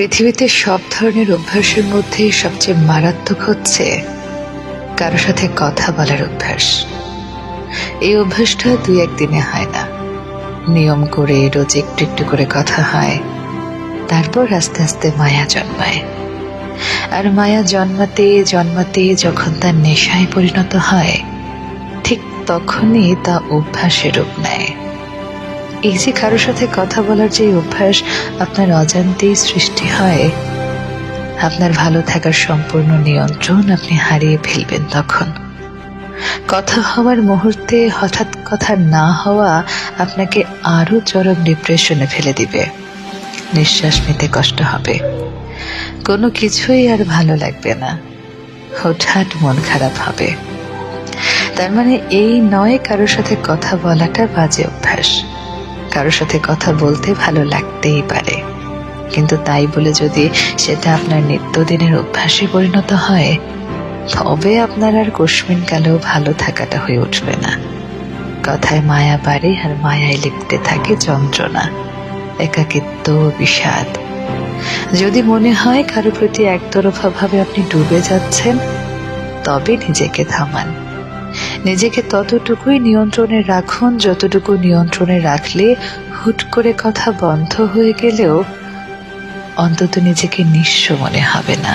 পৃথিবীতে সব ধরনের অভ্যাসের মধ্যে সবচেয়ে মারাত্মক হচ্ছে কারও সাথে কথা বলার অভ্যাস। এই অভ্যাসটা দুই একদিনে হয় না। নিয়ম করে রোজ একটু একটু করে কথা হয়, তারপর আস্তে আস্তে মায়া জন্মায়। আর মায়া জন্মাতে জন্মাতে যখন তার নেশায় পরিণত হয়, ঠিক তখনই তা অভ্যাসের রূপ নেয়। এই যে কারও সাথে কথা বলার যে অভ্যাস আপনার অজান্তেই সৃষ্টি হয়, আপনার ভালো থাকার সম্পূর্ণ নিয়ন্ত্রণ আপনি হারিয়ে ফেলবেন তখন। কথা হওয়ার মুহূর্তে হঠাৎ কথা না হওয়া আপনাকে আরও চরম ডিপ্রেশনে ফেলে দিবে। নিঃশ্বাস নিতে কষ্ট হবে। কোনো কিছুই আর ভালো লাগবে না। হঠাৎ মন খারাপ হবে। তার মানে এই নয় কারোর সাথে কথা বলাটা বাজে অভ্যাস। কারোর সাথে কথা বলতে ভালো লাগতেই পারে। কিন্তু তাই বলে যদি সেটা আপনার নিত্যদিনের অভ্যাসে পরিণত হয়, তবে আপনার আর কশ্মিন কালেও ভালো থাকাটা হয়ে উঠবে না। কথায় মায়া বাড়ে আর মায়ায় লিখতে থাকে যন্ত্রণা, একাকিত্ব বিষাদ। যদি মনে হয় কারও প্রতি একতরফা ভাবে আপনি ডুবে যাচ্ছেন, তবে নিজেকে থামান। নিজেকে ততটুকুই নিয়ন্ত্রণে রাখুন, যতটুকু নিয়ন্ত্রণে রাখলে হুট করে কথা বন্ধ হয়ে গেলেও অন্তত নিজেকে নিঃস্ব মনে হবে না।